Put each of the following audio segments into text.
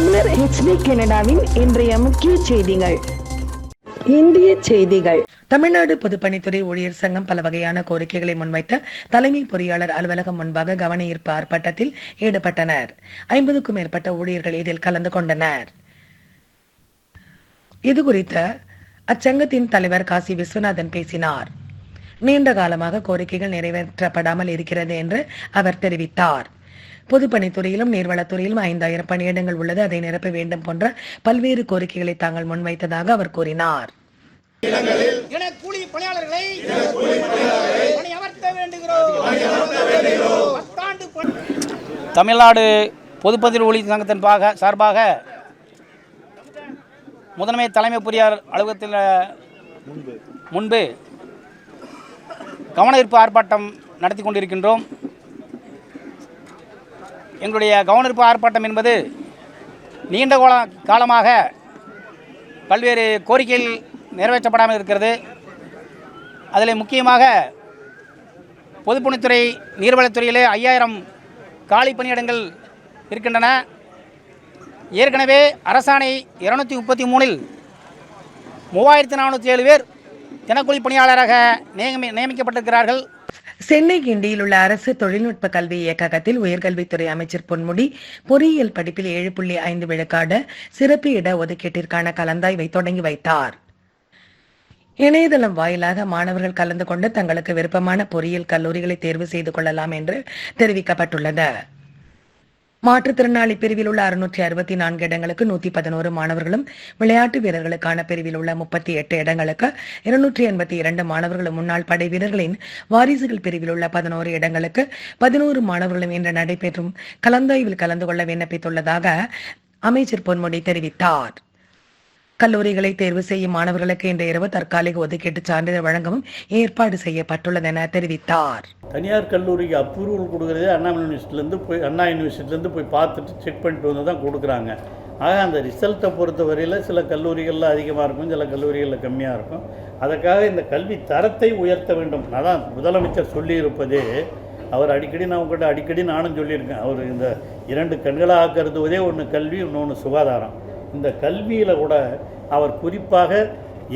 தமிழர் ஹெச்டி கனடாவின் இன்றைய முக்கிய செய்திகள். இந்திய செய்திகள். தமிழ்நாடு பொதுப்பணித்துறை ஊழியர் சங்கம் பல வகையான கோரிக்கைகளை முன்வைத்த தலைமை பொறியாளர் அலுவலகம் முன்பாக கவன ஈர்ப்பு ஆர்ப்பாட்டத்தில் ஈடுபட்டனர். ஐம்பதுக்கும் மேற்பட்ட ஊழியர்கள் இதில் கலந்து கொண்டனர். இது குறித்த அச்சங்கத்தின் தலைவர் காசி விஸ்வநாதன் பேசினார். நீண்ட காலமாக கோரிக்கைகள் நிறைவேற்றப்படாமல் இருக்கிறது என்று அவர் தெரிவித்தார். பொதுப்பணித்துறையிலும் நீர்வளத்துறையிலும் ஐந்தாயிரம் பணியிடங்கள் உள்ளது. அதை நிரப்ப வேண்டும் போன்ற பல்வேறு கோரிக்கைகளை தாங்கள் முன்வைத்ததாக அவர் கூறினார். பணியாளர்களை வேண்டுகிறோம். தமிழ்நாடு பொதுப்பதிவு ஊழியர் சங்கத்தின் பாக சார்பாக முதன்மை தலைமை பொறியாளர் அலுவலகத்தில் முன்பு கவன ஈர்ப்பு ஆர்ப்பாட்டம் நடத்தி கொண்டிருக்கின்றோம். எங்களுடைய கவனிப்பு ஆர்ப்பாட்டம் என்பது நீண்ட கோல காலமாக பல்வேறு கோரிக்கைகள் நிறைவேற்றப்படாமல் இருக்கிறது. அதில் முக்கியமாக பொதுப்பணித்துறை நீர்வளத்துறையிலே ஐயாயிரம் காலி பணியிடங்கள் இருக்கின்றன. ஏற்கனவே அரசாணை இருநூற்றி முப்பத்தி மூணில் மூவாயிரத்தி நானூற்றி ஏழு பேர் தினக்கூலி பணியாளராக நியமிக்கப்பட்டிருக்கிறார்கள். சென்னை கிண்டியில் உள்ள அரசு தொழில்நுட்ப கல்வி இயக்ககத்தில் உயர்கல்வித்துறை அமைச்சர் பொன்முடி பொறியியல் படிப்பில் ஏழு புள்ளி ஐந்து விழுக்காடு சிறப்பு இட ஒதுக்கீட்டிற்கான கலந்தாய்வை தொடங்கி வைத்தார். இணையதளம் வாயிலாக மாணவர்கள் கலந்து கொண்டு தங்களுக்கு விருப்பமான பொறியியல் கல்லூரிகளை தேர்வு செய்து கொள்ளலாம் என்று தெரிவிக்கப்பட்டுள்ளது. மாற்றுத்திறனாளி பிரிவில் உள்ள அறுநூற்றி அறுபத்தி நான்கு இடங்களுக்கு நூத்தி பதினோரு மாணவர்களும் விளையாட்டு வீரர்களுக்கான பிரிவில் உள்ள முப்பத்தி எட்டு இடங்களுக்கு இருநூற்றி எண்பத்தி இரண்டு மாணவர்களும் முன்னாள் படை வீரர்களின் வாரிசுகள் பிரிவில் உள்ள பதினோரு இடங்களுக்கு பதினோரு மாணவர்களும் இன்று நடைபெறும் கலந்தாய்வில் கலந்து கொள்ள விண்ணப்பித்துள்ளதாக அமைச்சர் பொன்முடி தெரிவித்தார். கல்லூரிகளை தேர்வு செய்யும் மாணவர்களுக்கு இன்று இரவு தற்காலிக ஒதுக்கீட்டு சான்றிதழ் வழங்கவும் ஏற்பாடு செய்யப்பட்டுள்ளது என தெரிவித்தார். தனியார் கல்லூரிக்கு அப்ரூவல் கொடுக்கறது அண்ணா யூனிவர்சிட்டிலேருந்து போய் அண்ணா யூனிவர்சிட்டிலேருந்து போய் பார்த்துட்டு செக் பண்ணிட்டு வந்து தான் கொடுக்குறாங்க. ஆக அந்த ரிசல்ட்டை பொறுத்த வரையில் சில கல்லூரிகளில் அதிகமாக இருக்கும் சில கல்லூரிகளில் கம்மியாக இருக்கும். அதற்காக இந்த கல்வி தரத்தை உயர்த்த வேண்டும். அதான் முதலமைச்சர் சொல்லியிருப்பதே அவர் அடிக்கடி நான் உங்கள்கிட்ட அடிக்கடி நானும் சொல்லியிருக்கேன். அவர் இந்த இரண்டு கண்களாக கருதுவதே ஒன்று கல்வி இன்னொன்று சுகாதாரம். இந்த கல்வியில் கூட அவர் குறிப்பாக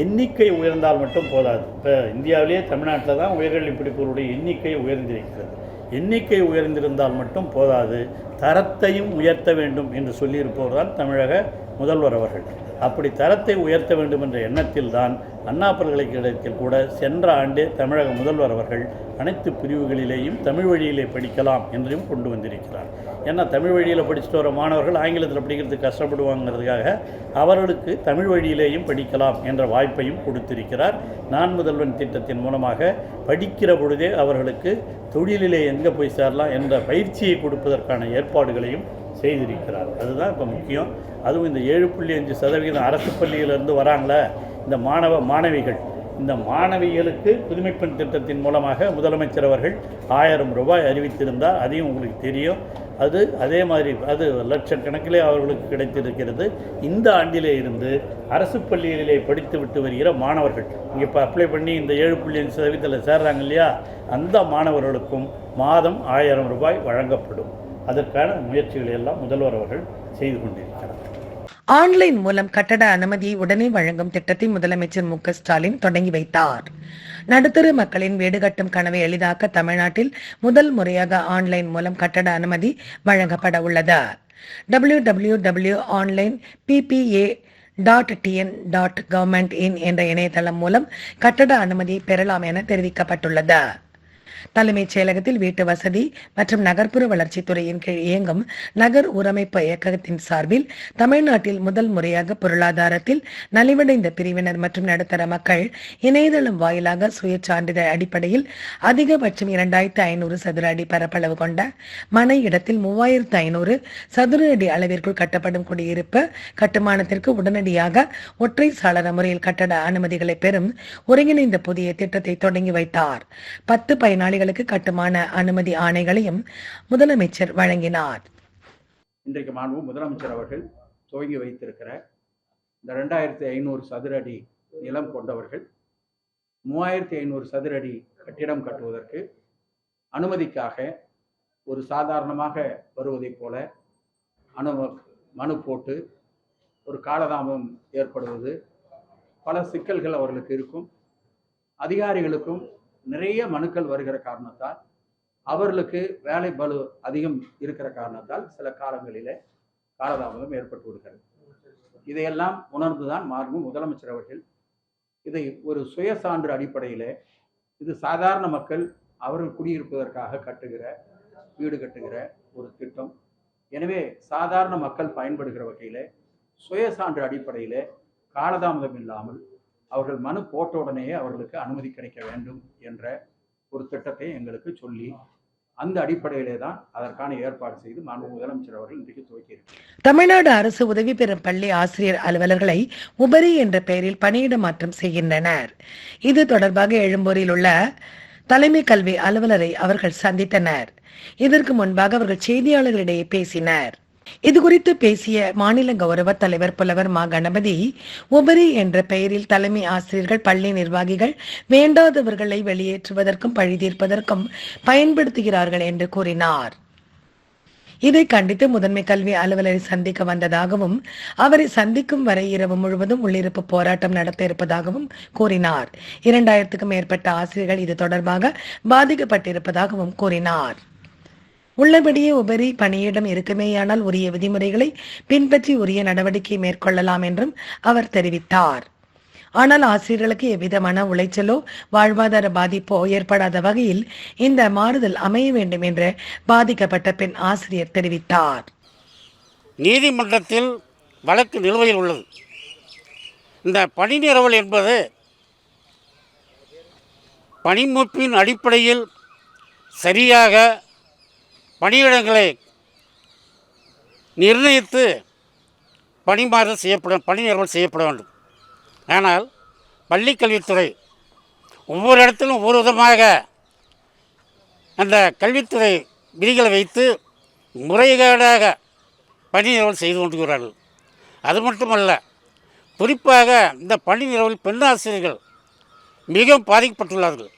எண்ணிக்கை உயர்ந்தால் மட்டும் போதாது. இப்போ இந்தியாவிலேயே தமிழ்நாட்டில் தான் உயர்கல்வி படிப்பவருடைய எண்ணிக்கை உயர்ந்திருக்கிறது. எண்ணிக்கை உயர்ந்திருந்தால் மட்டும் போதாது. தரத்தையும் உயர்த்த வேண்டும் என்று சொல்லியிருப்பவர் தான் தமிழக முதல்வர் அவர்கள். அப்படி தரத்தை உயர்த்த வேண்டும் என்ற எண்ணத்தில் தான் அண்ணா பல்கலைக்கழகத்தில் கூட சென்ற ஆண்டு தமிழக முதல்வர் அவர்கள் அனைத்து பிரிவுகளிலேயும் தமிழ் வழியிலே படிக்கலாம் என்றும் கொண்டு வந்திருக்கிறார். ஏன்னா தமிழ் வழியில் படிச்சுட்டு வர மாணவர்கள் ஆங்கிலத்தில் படிக்கிறதுக்கு கஷ்டப்படுவாங்கிறதுக்காக அவர்களுக்கு தமிழ் வழியிலேயும் படிக்கலாம் என்ற வாய்ப்பையும் கொடுத்திருக்கிறார். நான் முதல்வன் திட்டத்தின் மூலமாக படிக்கிற பொழுதே அவர்களுக்கு தொழிலிலே எங்கே போய் சேரலாம் என்ற பயிற்சியை கொடுப்பதற்கான ஏற்பாடுகளையும் செய்திருக்கிறார். அதுதான் இப்போ முக்கியம். அதுவும் இந்த ஏழு புள்ளி அஞ்சு சதவீதம் அரசு பள்ளியிலிருந்து வராங்களே இந்த மாணவ மாணவிகள். இந்த மாணவிகளுக்கு புதுமைப்பெண் திட்டத்தின் மூலமாக முதலமைச்சர் அவர்கள் ஆயிரம் ரூபாய் அறிவித்திருந்தார். அதையும் உங்களுக்கு தெரியும். அது அதே மாதிரி அது லட்சக்கணக்கிலே அவர்களுக்கு கிடைத்திருக்கிறது. இந்த ஆண்டிலே இருந்து அரசு பள்ளிகளிலே படித்து விட்டு வருகிற மாணவர்கள் இங்கே இப்போ அப்ளை பண்ணி இந்த ஏழு புள்ளி அஞ்சு சதவீதத்தில் சேர்றாங்க இல்லையா? அந்த மாணவர்களுக்கும் மாதம் ஆயிரம் ரூபாய் வழங்கப்படும். அதற்கான முயற்சிகளை எல்லாம் முதல்வர் அவர்கள் செய்து கொண்டிருக்கிறார். ஆன்லைன் மூலம் கட்டட அனுமதியை உடனே வழங்கும் திட்டத்தை முதலமைச்சர் மு ஸ்டாலின் தொடங்கி வைத்தார். நடுத்தர மக்களின் வீடு கட்டும் கனவை எளிதாக்க தமிழ்நாட்டில் முதல் முறையாக ஆன்லைன் மூலம் கட்டட அனுமதி வழங்கப்பட உள்ளது. W W W online BPA dot TN dot government in என்ற இணையதளம் மூலம் கட்டட அனுமதியை பெறலாம் என தெரிவிக்கப்பட்டுள்ளது. தலைமைச் செயலகத்தில் வீட்டு வசதி மற்றும் நகர்ப்புற வளர்ச்சித்துறையின் கீழ் இயங்கும் நகர் உரமைப்பு இயக்ககத்தின் சார்பில் தமிழ்நாட்டில் முதல் முறையாக பொருளாதாரத்தில் நலிவடைந்த பிரிவினர் மற்றும் நடுத்தர மக்கள் இணையதளம் வாயிலாக சுய சான்றிதழ் அடிப்படையில் அதிகபட்சம் இரண்டாயிரத்து ஐநூறு சதுர அடி பரப்பளவு கொண்ட மனை இடத்தில் மூவாயிரத்து ஐநூறு சதுர அடி அளவிற்குள் கட்டப்படும் குடியிருப்பு கட்டுமானத்திற்கு உடனடியாக ஒற்றை சாளர முறையில் கட்டட அனுமதிகளை பெறும் ஒருங்கிணைந்த புதிய திட்டத்தை தொடங்கி வைத்தார். பத்து பயனாளி பயனாளிகளுக்கு கட்டுமான அனுமதி ஆணைகளையும் முதலமைச்சர் வழங்கினார். இன்றைக்கு மாண்பு முதலமைச்சர் அவர்கள் துவங்கி வைத்திருக்கிற இந்த ரெண்டாயிரத்தி ஐநூறு சதுர அடி நிலம் கொண்டவர்கள் மூவாயிரத்தி ஐநூறு சதுர அடி கட்டிடம் கட்டுவதற்கு அனுமதிக்காக ஒரு சாதாரணமாக வருவதைப் போல அனு மனு போட்டு ஒரு காலதாமதம் ஏற்படுவது பல சிக்கல்கள் அவர்களுக்கு இருக்கும். அதிகாரிகளுக்கும் நிறைய மனுக்கள் வருகிற காரணத்தால் அவர்களுக்கு வேலை பலு அதிகம் இருக்கிற காரணத்தால் சில காலங்களிலே காலதாமதம் ஏற்பட்டு விடுகிறது. இதையெல்லாம் உணர்ந்துதான் மார்பு முதலமைச்சர் அவர்கள் இதை ஒரு சுயசான்று அடிப்படையிலே இது சாதாரண மக்கள் அவர்கள் குடியிருப்பதற்காக கட்டுகிற வீடு கட்டுகிற ஒரு திட்டம். எனவே சாதாரண மக்கள் பயன்படுகிற வகையிலே சுயசான்று அடிப்படையிலே காலதாமதம் இல்லாமல் அவர்கள் மனு போட்ட உடனேயே அவர்களுக்கு அனுமதி கிடைக்க வேண்டும் என்ற ஒரு திட்டத்தை எங்களுக்கு சொல்லி அந்த அடிப்படையிலே தான் அதற்கான ஏற்பாடு செய்து மாண்பு முதலமைச்சர் அவர்கள் இன்றைக்கு துவக்கியிருக்கிறார் தமிழ்நாடு அரசு உதவி பெறும் பள்ளி ஆசிரியர் அலுவலர்களை உபரி என்ற பெயரில் பணியிட மாற்றம் செய்கின்றனர். இது தொடர்பாக எழும்பூரில் உள்ள தலைமை கல்வி அலுவலரை அவர்கள் சந்தித்தனர். இதற்கு முன்பாக அவர்கள் செய்தியாளர்களிடையே பேசினர். இது குறித்து பேசிய மாநில கௌரவ தலைவர் புலவர் மா. கணபதி உபரி என்ற பெயரில் தலைமை ஆசிரியர்கள் பள்ளி நிர்வாகிகள் வேண்டாதவர்களை வெளியேற்றுவதற்கும் பழி தீர்ப்பதற்கும் பயன்படுத்துகிறார்கள் என்று கூறினார். இதை கண்டித்து முதன்மை கல்வி அலுவலரை சந்திக்க வந்ததாகவும் அவரை சந்திக்கும் வரை இரவு முழுவதும் உள்ளிருப்பு போராட்டம் நடத்த இருப்பதாகவும் கூறினார். இரண்டாயிரத்துக்கும் மேற்பட்ட ஆசிரியர்கள் இது தொடர்பாக பாதிக்கப்பட்டிருப்பதாகவும் கூறினார். உள்ளபடியே உபரி பணியிடம் இருக்குமேயானால் உரிய விதிமுறைகளை பின்பற்றி உரிய நடவடிக்கை மேற்கொள்ளலாம் என்றும் அவர் தெரிவித்தார். ஆனால் ஆசிரியர்களுக்கு எவ்வித மன உளைச்சலோ வாழ்வாதார பாதிப்போ ஏற்படாத வகையில் இந்த மாறுதல் அமைய வேண்டும் என்று பாதிக்கப்பட்ட பெண் ஆசிரியர் தெரிவித்தார். நீதிமன்றத்தில் வழக்கு நிலுவையில் உள்ளது. இந்த பணி நிறுவல் என்பது பணிமுப்பின் அடிப்படையில் சரியாக பணியிடங்களை நிர்ணயித்து பணிமாறுதல் செய்யப்பட பணி நிறுவனம் செய்யப்பட வேண்டும். ஆனால் பள்ளிக்கல்வித்துறை ஒவ்வொரு இடத்திலும் ஒவ்வொரு விதமாக அந்த கல்வித்துறை விதிகளை வைத்து முறைகேடாக பணி நிறுவனம் செய்து கொண்டுகிறார்கள் அது மட்டுமல்ல குறிப்பாக இந்த பணி நிறுவனம் பெண் ஆசிரியர்கள் மிகவும் பாதிக்கப்பட்டுள்ளார்கள்.